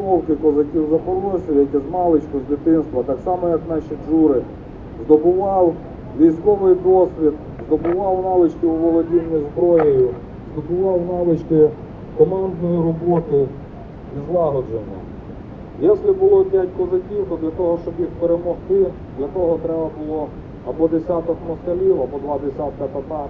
підготовки козаків запорожців, які з маличку, з дитинства, так само як наші джури, здобував військовий досвід, здобував навички у володінні зброєю, здобував навички командної роботи і злагодження. Якщо було 5 козаків, то для того, щоб їх перемогти, для того треба було або десяток москалів, або два десятка татар.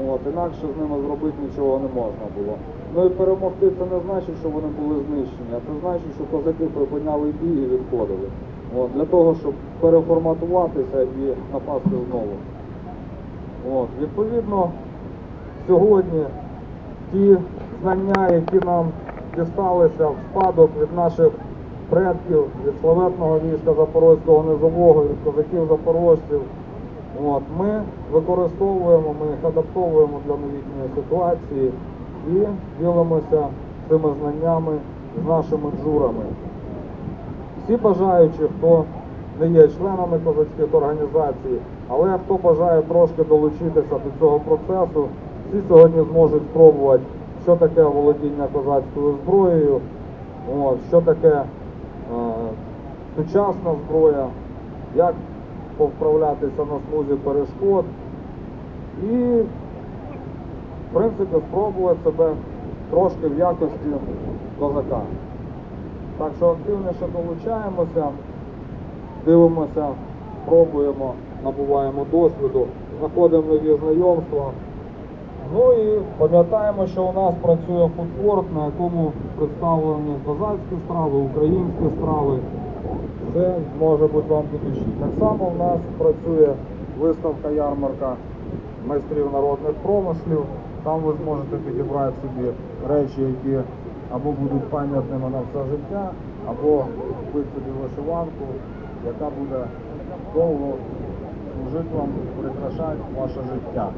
От, інакше з ними зробити нічого не можна було. Ну і перемогти це не значить, що вони були знищені, а це значить, що козаки припиняли бій і відходили. От, для того, щоб переформатуватися і напасти знову. От, відповідно, сьогодні ті знання, які нам дісталися в спадок від наших предків, від славетного війська Запорозького низового, від козаків запорожців, от, ми використовуємо, ми їх адаптовуємо для новітньої ситуації і ділимося цими знаннями з нашими джурами. Всі бажаючі, хто не є членами козацьких організацій, але хто бажає трошки долучитися до цього процесу, всі сьогодні зможуть спробувати, що таке володіння козацькою зброєю, от, що таке е, сучасна зброя, як повправлятися на смузі перешкод і, в принципі, спробувати себе трошки в якості козака. Так що активніше долучаємося, дивимося, пробуємо, набуваємо досвіду, знаходимо нові знайомства. Ну і пам'ятаємо, що у нас працює фудкорт, на якому представлені козацькі страви, українські страви. Це може бути вам до душі. Так само у нас працює виставка ярмарка майстрів народних промислів. Там ви зможете підібрати собі речі, які або будуть пам'ятними на все життя, або купити собі вишиванку, яка буде довго служити вам, прикрашати ваше життя.